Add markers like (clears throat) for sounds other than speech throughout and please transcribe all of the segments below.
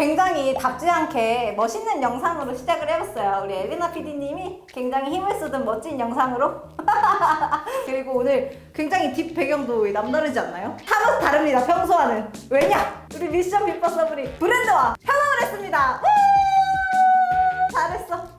굉장히 답지 않게 멋있는 영상으로 시작을 해봤어요. 우리 에리나 PD님이 굉장히 힘을 쓰던 멋진 영상으로. (laughs) 그리고 오늘 굉장히 뒷 배경도 남다르지 않나요? 하나도 다릅니다, 평소와는. 왜냐? 우리 미션 비퍼 서블이 브랜드와 협업을 했습니다. 우! 잘했어.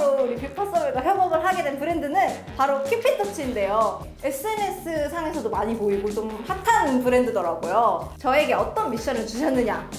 자, 처음으로 우리 뷰퍼서블과 협업을 하게 된 브랜드는 바로 큐피터치인데요. SNS 상에서도 많이 보이고 좀 핫한 브랜드더라고요. 저에게 어떤 미션을 주셨느냐?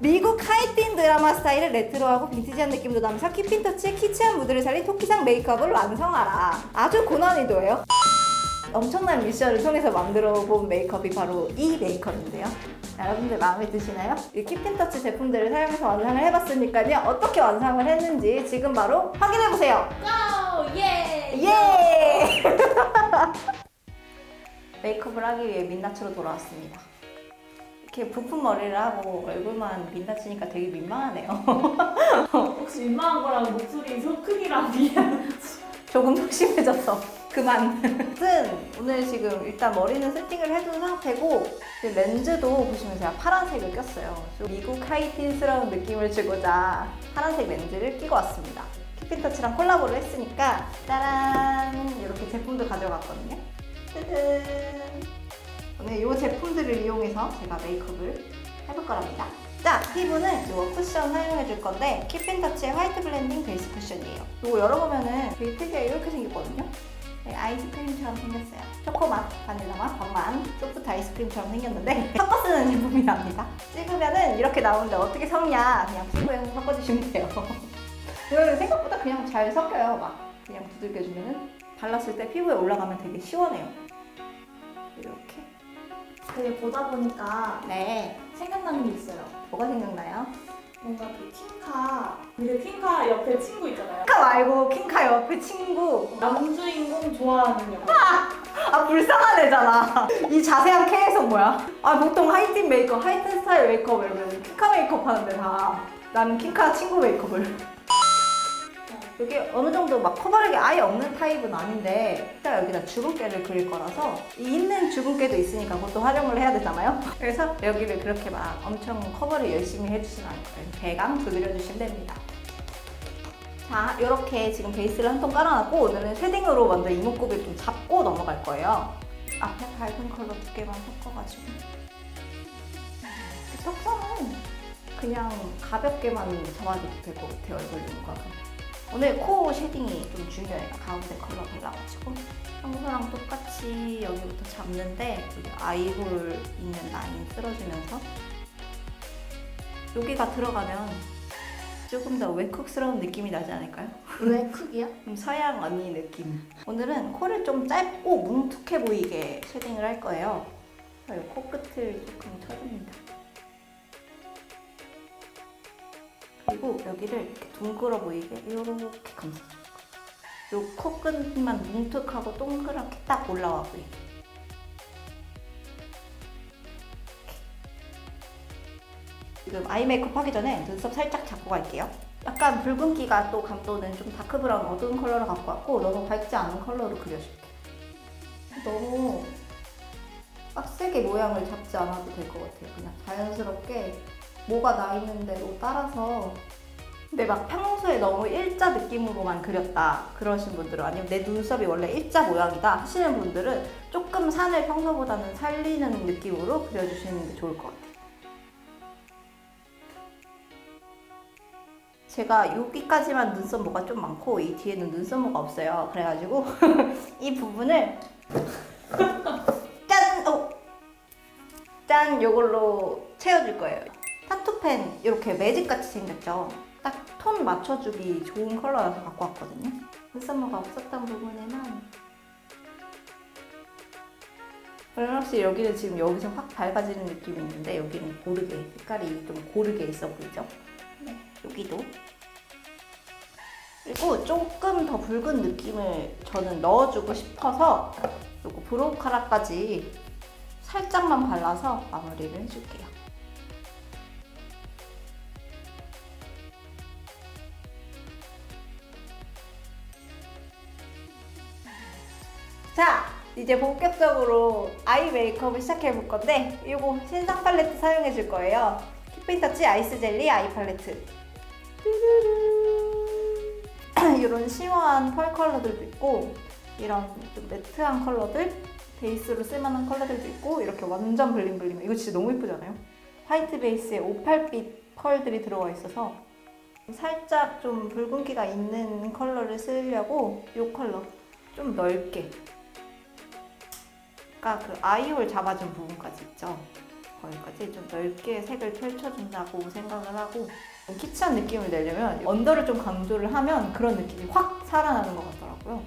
미국 하이틴 드라마 스타일을 레트로하고 빈티지한 느낌도 담아서 키핀터치의 키치한 무드를 살린 토끼상 메이크업을 완성하라. 아주 고난이도예요. 엄청난 미션을 통해서 만들어 본 메이크업이 바로 이 메이크업인데요. 여러분들 마음에 드시나요? 이 키핀터치 제품들을 사용해서 완성을 해봤으니까요. 어떻게 완성을 했는지 지금 바로 확인해보세요. 고! 예! 예! (laughs) 메이크업을 하기 위해 민낯으로 돌아왔습니다. 이렇게 부푼 머리를 하고 얼굴만 민낯이니까 되게 민망하네요. (laughs) 혹시 민망한 거랑 목소리 소 크기랑 비슷 조금 소심해졌어. 그만. 아무튼 오늘 지금 일단 머리는 세팅을 해둔 상태고 렌즈도 보시면 제가 파란색을 꼈어요. 좀 미국 하이틴스러운 느낌을 주고자 파란색 렌즈를 끼고 왔습니다. 키핀터치랑 콜라보를 했으니까 짜란 이렇게 제품도 가져갔거든요. 짜잔. 오늘 이 제품들을 이용해서 제가 메이크업을 해볼 거랍니다. 자, 피부는 이 쿠션 사용해 줄 건데 키핀터치의 화이트 블렌딩 베이스 쿠션이에요. 이거 열어보면은 되게 특이하게 이렇게 생겼거든요. 네, 아이스크림처럼 생겼어요. 초코맛, 바닐라맛, 반만 소프트 아이스크림처럼 생겼는데 (laughs) 섞어 쓰는 제품이랍니다. 찍으면은 이렇게 나오는데 어떻게 섞냐? 그냥 피부에 섞어주시면 돼요. (laughs) 이거는 생각보다 그냥 잘 섞여요. 막 그냥 두들겨주면은 발랐을 때 피부에 올라가면 되게 시원해요. 이렇게. 되게 보다 보니까 네. 생각나는 게 있어요. 뭐가 생각나요? 뭔가 그 킹카 근데 킹카 옆에 친구 있잖아요. 킹카 말고 킹카 옆에 친구. 남주인공 좋아하는 영화. 아 불쌍한 애잖아. 이 자세한 K에서 뭐야? 아 보통 하이틴 메이크업, 하이틴 스타일 메이크업 이러면 킹카 메이크업 하는데 다 나는 킹카 친구 메이크업을. 여기 어느 정도 막 커버력이 아예 없는 타입은 아닌데 일단 여기다 주근깨를 그릴 거라서 이 있는 주근깨도 있으니까 그것도 활용을 해야 되잖아요. 그래서 여기를 그렇게 막 엄청 커버를 열심히 해주시면 안 거예요. 대강 두드려 주시면 됩니다. 자, 이렇게 지금 베이스를 한 통 깔아놨고 오늘은 쉐딩으로 먼저 이목구비를 좀 잡고 넘어갈 거예요. 앞에 밝은 컬러 두 개만 섞어가지고 턱선은 그냥 가볍게만 잡아줘도 될 것 같아요, 얼굴 윤곽은. 오늘 코 쉐딩이 좀 중요해요. 가운데 컬러 발라가지고 평소랑 똑같이 여기부터 잡는데 여기 아이홀 있는 라인 쓸어주면서 여기가 들어가면 조금 더 웨쿡스러운 느낌이 나지 않을까요? 왜 크기야? (laughs) 좀 서양 언니 느낌. 오늘은 코를 좀 짧고 뭉툭해 보이게 쉐딩을 할 거예요. 그래서 이 코끝을 조금 쳐줍니다. 그리고 여기를 이렇게 둥글어 보이게 이렇게 거예요. 이 코끝만 뭉툭하고 동그랗게 딱 올라와 보이게. 지금 아이 메이크업 하기 전에 눈썹 살짝 잡고 갈게요. 약간 붉은기가 또 감도는 좀 다크 브라운 어두운 컬러를 갖고 왔고 너무 밝지 않은 컬러로 그려줄게. 너무 빡세게 모양을 잡지 않아도 될 것 같아요. 그냥 자연스럽게 뭐가 나 있는 대로 따라서 근데 막 평소에 너무 일자 느낌으로만 그렸다 그러신 분들은 아니면 내 눈썹이 원래 일자 모양이다 하시는 분들은 조금 산을 평소보다는 살리는 느낌으로 그려주시는 게 좋을 것 같아요. 제가 여기까지만 눈썹모가 좀 많고 이 뒤에는 눈썹모가 없어요. 그래가지고 (laughs) 이 부분을 (laughs) 짠! 어. 짠! 요걸로 채워줄 거예요. 타투펜 이렇게 매직같이 생겼죠. 딱 톤 맞춰주기 좋은 컬러여서 갖고 왔거든요. 눈썹모가 없었던 부분에만 그럼 확실히 여기는 지금 여기서 확 밝아지는 느낌이 있는데 여기는 고르게 색깔이 좀 고르게 있어 보이죠? 네. 여기도 그리고 조금 더 붉은 느낌을 저는 넣어주고 싶어서 요거 브로우 카라까지 살짝만 발라서 마무리를 해줄게요. 이제 본격적으로 아이 메이크업을 시작해 볼 건데 이거 신상 팔레트 사용해 줄 거예요. kit빈터치 아이스 젤리 아이 팔레트. (clears throat) 이런 심오한 펄 컬러들도 있고 이런 좀 매트한 컬러들 베이스로 쓸만한 컬러들도 있고 이렇게 완전 블링블링 이거 진짜 너무 예쁘잖아요. 화이트 베이스에 오팔빛 펄들이 들어가 있어서 살짝 좀 붉은기가 있는 컬러를 쓰려고 이 컬러 좀 넓게 아까 그 아이홀 잡아준 부분까지 있죠 거기까지 좀 넓게 색을 펼쳐준다고 생각을 하고 좀 키치한 느낌을 내려면 언더를 좀 강조를 하면 그런 느낌이 확 살아나는 것 같더라고요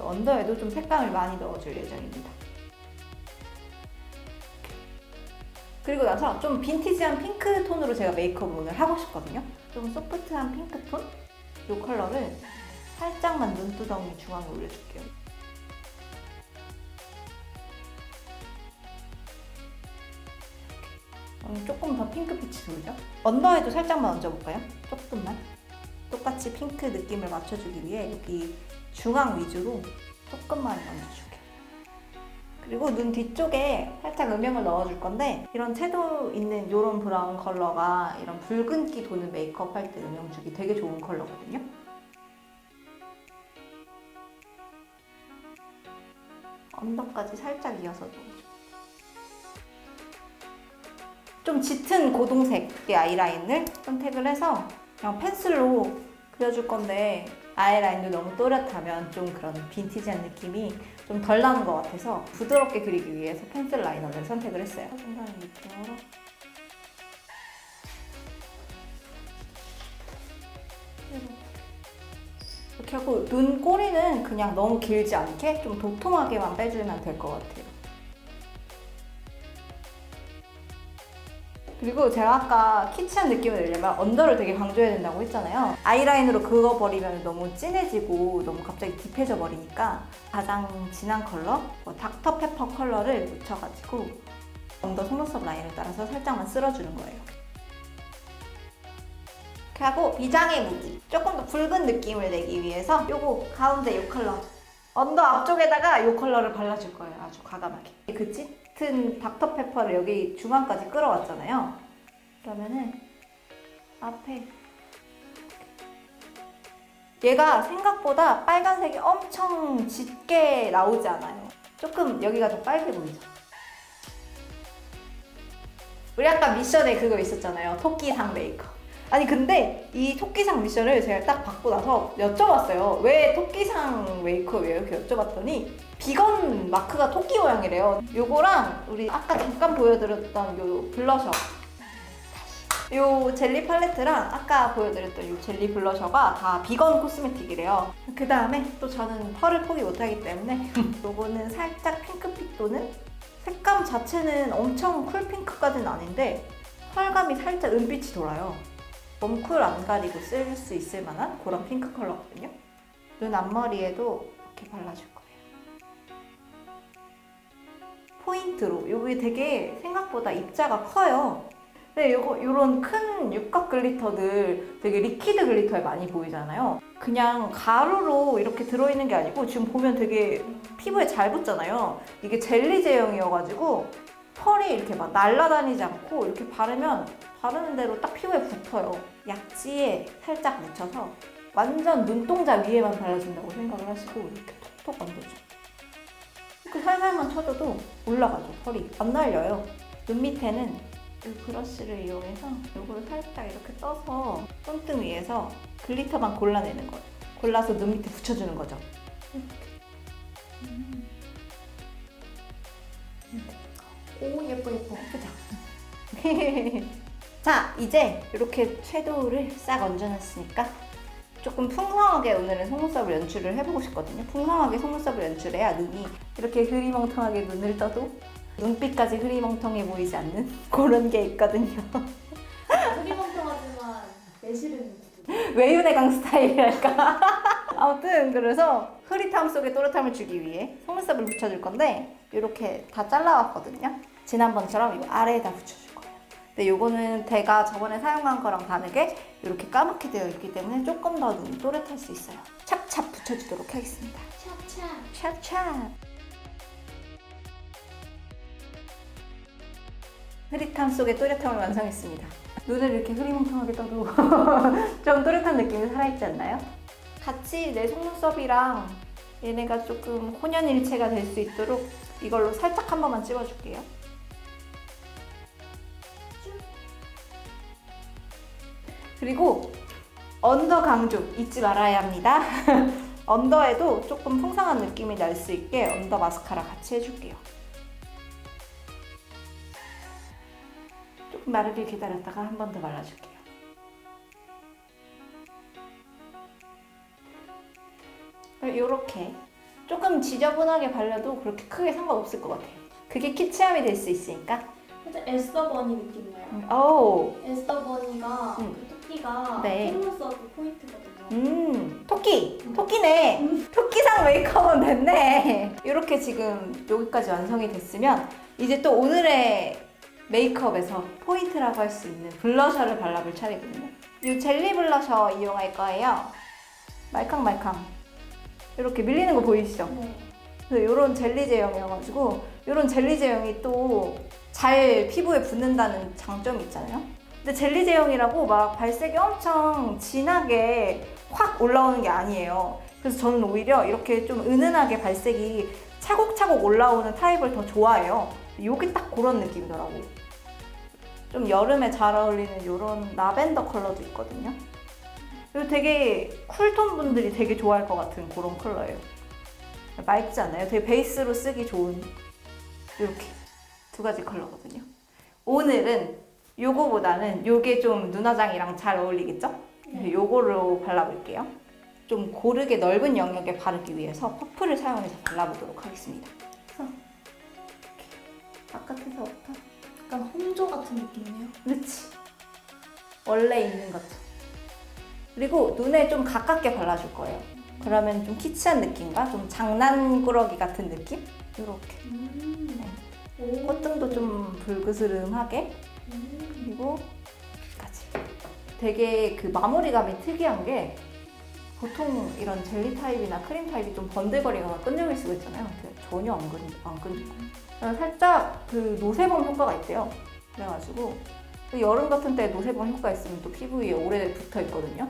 언더에도 좀 색감을 많이 넣어줄 예정입니다 그리고 나서 좀 빈티지한 핑크 톤으로 제가 메이크업을 오늘 하고 싶거든요 좀 소프트한 핑크 톤? 이 컬러를 살짝만 눈두덩이 중앙에 올려줄게요. 음, 조금 더 핑크빛이 돌죠? 언더에도 살짝만 얹어볼까요? 조금만. 똑같이 핑크 느낌을 맞춰주기 위해 여기 중앙 위주로 조금만 얹어줄게요. 그리고 눈 뒤쪽에 살짝 음영을 넣어줄 건데 이런 채도 있는 이런 브라운 컬러가 이런 붉은기 도는 메이크업 할 때 음영 주기 되게 좋은 컬러거든요. 언더까지 살짝 이어서 넣어줘. 좀 짙은 고동색의 아이라인을 선택을 해서 그냥 펜슬로 그려줄 건데 아이라인도 너무 또렷하면 좀 그런 빈티지한 느낌이 좀 덜 나는 것 같아서 부드럽게 그리기 위해서 펜슬 라이너를 선택을 했어요. 상당히 이쪽으로. 이렇게 하고 눈 꼬리는 그냥 너무 길지 않게 좀 도톰하게만 빼주면 될 것 같아요. 그리고 제가 아까 키치한 느낌을 내려면 언더를 되게 강조해야 된다고 했잖아요. 아이라인으로 그어버리면 너무 진해지고 너무 갑자기 딥해져 버리니까 가장 진한 컬러, 뭐 닥터 페퍼 컬러를 묻혀가지고 언더 속눈썹 라인을 따라서 살짝만 쓸어주는 거예요. 하고 비장의 무기. 조금 더 붉은 느낌을 내기 위해서 요거 가운데 요 컬러. 언더 앞쪽에다가 요 컬러를 발라줄 거예요. 아주 과감하게. 그 짙은 닥터페퍼를 여기 중앙까지 끌어왔잖아요. 그러면은 앞에 얘가 생각보다 빨간색이 엄청 짙게 나오지 않아요. 조금 여기가 더 빨개 보이죠? 우리 아까 미션에 그거 있었잖아요. 토끼상 메이크업 아니 근데 이 토끼상 미션을 제가 딱 받고 나서 여쭤봤어요. 왜 토끼상 메이크업이에요? 이렇게 여쭤봤더니 비건 마크가 토끼 모양이래요. 요거랑 우리 아까 잠깐 보여드렸던 요 블러셔 요 젤리 팔레트랑 아까 보여드렸던 요 젤리 블러셔가 다 비건 코스메틱이래요. 그 다음에 또 저는 펄을 포기 못하기 때문에 (laughs) 요거는 살짝 핑크빛 도는 색감 자체는 엄청 쿨핑크까지는 아닌데 펄감이 살짝 은빛이 돌아요. 웜쿨 안 가리고 쓸 수 있을 만한 그런 핑크 컬러거든요. 눈 앞머리에도 이렇게 발라줄 거예요. 포인트로 여기 되게 생각보다 입자가 커요. 근데 요거 요런 큰 육각 글리터들 되게 리퀴드 글리터에 많이 보이잖아요. 그냥 가루로 이렇게 들어있는 게 아니고 지금 보면 되게 피부에 잘 붙잖아요. 이게 젤리 제형이어가지고 펄이 이렇게 막 날아다니지 않고 이렇게 바르면 바르는 대로 딱 피부에 붙어요. 약지에 살짝 묻혀서 완전 눈동자 위에만 발라준다고 생각을 하시고 이렇게 톡톡 얹어줘. 이 렇게 살살만 쳐줘도 올라가죠, 펄이. 안 날려요. 눈 밑에는 이 브러쉬를 이용해서 이거를 살짝 이렇게 떠서 손등 위에서 글리터만 골라내는 거예요. 골라서 눈 밑에 붙여주는 거죠. 음. 오 예뻐 예뻐 예쁘죠? (laughs) 자 이제 이렇게 섀도우를 싹 얹어놨으니까 조금 풍성하게 오늘은 속눈썹을 연출을 해보고 싶거든요. 풍성하게 속눈썹을 연출해야 눈이 이렇게 흐리멍텅하게 눈을 떠도 눈빛까지 흐리멍텅해 보이지 않는 (laughs) 그런 게 있거든요. (laughs) 흐리멍텅하지만 내실은. 외유내강 (laughs) 스타일이랄까? 아무튼 그래서 흐릿함 속에 또렷함을 주기 위해 속눈썹을 붙여줄 건데 이렇게 다 잘라왔거든요. 지난번처럼 이 아래에다 붙여줄 거예요 근데 요거는 제가 저번에 사용한 거랑 다르게 이렇게 까맣게 되어 있기 때문에 조금 더 눈이 또렷할 수 있어요. 찹찹 붙여주도록 하겠습니다. 찹찹. 찹찹. 흐릿함 속에 또렷함을 완성했습니다. 눈을 이렇게 흐리멍텅하게 떠도 (laughs) 좀 또렷한 느낌이 살아있지 않나요? 같이 내 속눈썹이랑 얘네가 조금 혼연일체가 될 수 있도록 이걸로 살짝 한 번만 찍어줄게요. 그리고 언더 강조 잊지 말아야 합니다. (laughs) 언더에도 조금 풍성한 느낌이 날 수 있게 언더 마스카라 같이 해줄게요. 조금 마르길 기다렸다가 한 번더 발라줄게요. 이렇게 조금 지저분하게 발라도 그렇게 크게 상관없을 것 같아요. 그게 키치함이 될 수 있으니까. 살짝 에스더 버니 느낌 나요. 오, 에스더 버니가 음. 그 토끼가 네. 속눈썹 포인트거든요. 음, 토끼, 토끼네. 토끼상 메이크업은 됐네. 이렇게 지금 여기까지 완성이 됐으면 이제 또 오늘의 메이크업에서 포인트라고 할 수 있는 블러셔를 발라볼 차례거든요. 이 젤리 블러셔 이용할 거예요. 말캉말캉. 이렇게 밀리는 거 보이시죠? 네. 그래서 이런 젤리 제형이어가지고 이런 젤리 제형이 또 잘 피부에 붙는다는 장점이 있잖아요. 근데 젤리 제형이라고 막 발색이 엄청 진하게 확 올라오는 게 아니에요. 그래서 저는 오히려 이렇게 좀 은은하게 발색이 차곡차곡 올라오는 타입을 더 좋아해요. 요게 딱 그런 느낌이더라고. 좀 여름에 잘 어울리는 이런 라벤더 컬러도 있거든요. 이거 되게 쿨톤 분들이 되게 좋아할 것 같은 그런 컬러예요. 맑지 않아요? 되게 베이스로 쓰기 좋은 이렇게 두 가지 컬러거든요. 오늘은 요거보다는 요게 좀 눈화장이랑 잘 어울리겠죠? 네. 요거로 발라볼게요. 좀 고르게 넓은 영역에 바르기 위해서 퍼플을 사용해서 발라보도록 하겠습니다. 그래서 이렇게 바깥에서부터 약간 홍조 같은 느낌이네요. 그렇지. 원래 있는 것처럼. 그리고 눈에 좀 가깝게 발라줄 거예요. 그러면 좀 키치한 느낌과 좀 장난꾸러기 같은 느낌? 이렇게. 음. 오. 콧등도 좀 불그스름하게 음. 그리고 여기까지. 되게 그 마무리감이 특이한 게 보통 이런 젤리 타입이나 크림 타입이 좀 번들거리거나 끈적일 수가 있잖아요. 전혀 안, 끈, 안 끈적요 살짝 그 노세범 효과가 있대요. 그래가지고 그 여름 같은 때 노세범 효과 있으면 또 피부 위에 오래 붙어 있거든요.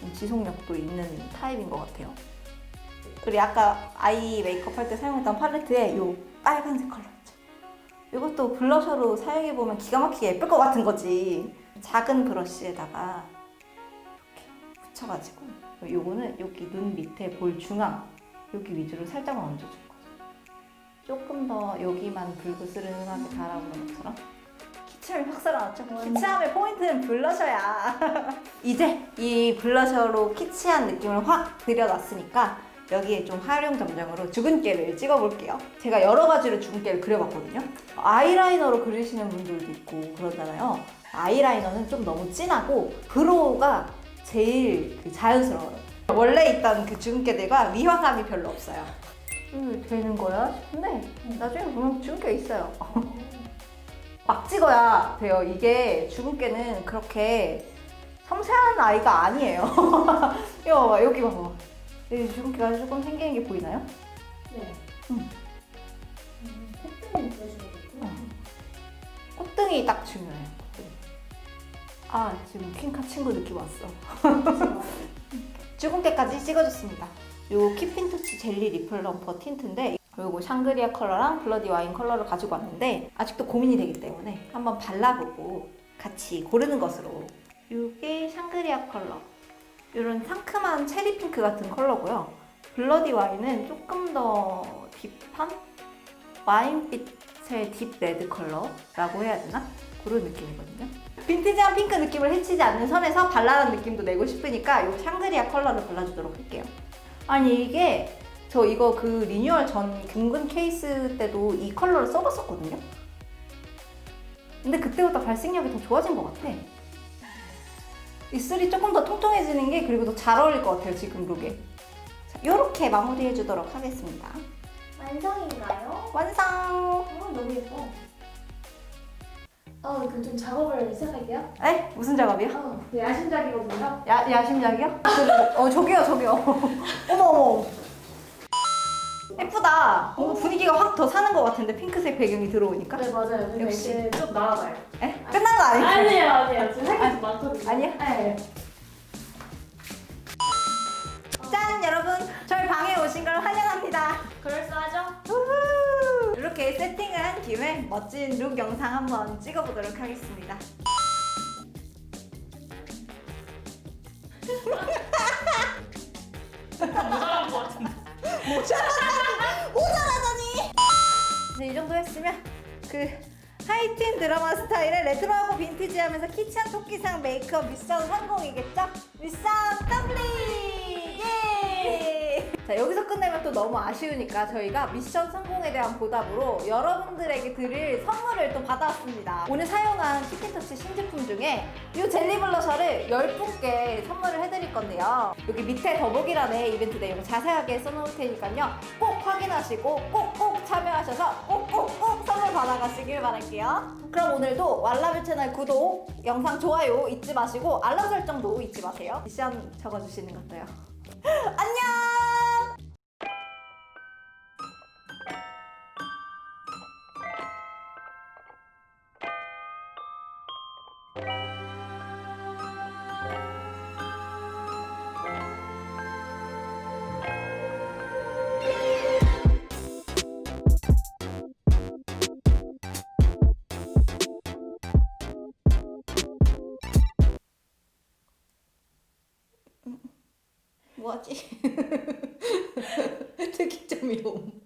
좀 지속력도 있는 타입인 것 같아요. 그리고 아까 아이 메이크업 할 때 사용했던 팔레트에 이 빨간색 컬러 있죠. 이것도 블러셔로 사용해보면 기가 막히게 예쁠 것 같은 거지. 작은 브러쉬에다가 이렇게 붙여가지고 요거는 여기 눈 밑에 볼 중앙 여기 위주로 살짝만 얹어줄 거죠. 조금 더 여기만 불그스름하게 달아오는 것처럼 키치함이 확 살아났죠? 키치함의 포인트는 블러셔야. (laughs) 이제 이 블러셔로 키치한 느낌을 확 들여놨으니까 여기에 좀 활용 점정으로 주근깨를 찍어볼게요. 제가 여러 가지로 주근깨를 그려봤거든요. 아이라이너로 그리시는 분들도 있고 그러잖아요. 아이라이너는 좀 너무 진하고 브로우가 제일 그 자연스러워요. 원래 있던 그 주근깨들과 미화감이 별로 없어요. 음, 되는 거야 싶은데 나중에 보면 주근깨 있어요. (laughs) 막 찍어야 돼요. 이게 주근깨는 그렇게 섬세한 아이가 아니에요. (laughs) 이거 봐봐, 여기 봐봐. 여기 주근깨가 조금 생기는 게 보이나요? 네. 음. 음, 콧등이 보여주거든요. 콧등이 딱 중요해요. 콧등이. 아, 지금 퀸카 친구 느낌 왔어. (laughs) 주근깨까지 찍어줬습니다. 요 키핀투치 젤리 리플 럼퍼 틴트인데 요거 샹그리아 컬러랑 블러디 와인 컬러를 가지고 왔는데 아직도 고민이 되기 때문에 한번 발라보고 같이 고르는 것으로 요게 샹그리아 컬러 요런 상큼한 체리 핑크 같은 컬러고요 블러디 와인은 조금 더 딥한 와인빛의 딥 레드 컬러라고 해야 되나? 그런 느낌이거든요 빈티지한 핑크 느낌을 해치지 않는 선에서 발랄한 느낌도 내고 싶으니까 요 샹그리아 컬러를 발라주도록 할게요 아니 이게 저 이거 그 리뉴얼 전 균근 케이스 때도 이 컬러를 써봤었거든요. 근데 그때보다 발색력이 더 좋아진 것 같아. 입술이 조금 더 통통해지는 게 그리고 더 잘 어울릴 것 같아요 지금 룩에. 자, 이렇게 마무리해 주도록 하겠습니다. 완성인가요? 완성. 어, 너무 예뻐. 어, 그럼 좀 작업을 시작할게요. 에? 무슨 작업이야? 어, 그 야심작이거든요. 야 야심작이야? 그, 어 저기요 저기요. (laughs) 어머 어머. 예쁘다. 뭔가 분위기가 확 더 사는 것 같은데 핑크색 배경이 들어오니까. 네 맞아요. 근데 역시. 이제 좀 나아가요. 에? 끝난 거 아니야? 아니에요 아니에요. 지금 할게좀 많거든요. 아니야? 네. 짠 여러분 저희 방에 오신 걸 환영합니다. 그럴싸하죠? 우후! 이렇게 세팅을 한 김에 멋진 룩 영상 한번 찍어보도록 하겠습니다. 모자란 것 같은데. 모자 했으면 그 하이틴 드라마 스타일의 레트로하고 빈티지하면서 키치한 토끼상 메이크업 미션 성공이겠죠? 미션 컴플릿! 예! 자 여기서 끝내면 또 너무 아쉬우니까 저희가 미션 성공에 대한 보답으로 여러분들에게 드릴 선물을 또 받아왔습니다. 오늘 사용한 치킨터치 신제품 중에 이 젤리 블러셔를 10분께 선물을 해드릴 건데요. 여기 밑에 더보기란에 이벤트 내용 자세하게 써놓을 테니까요. 꼭 확인하시고 꼭 꼭 참여하셔서 꼭꼭꼭 선물 받아가시길 바랄게요. 그럼 오늘도 왈라뷰 채널 구독, 영상 좋아요 잊지 마시고 알람 설정도 잊지 마세요. 미션 적어주시는 것도요. (laughs) 안녕! 뭐하지? (laughs) 특이점이 옴.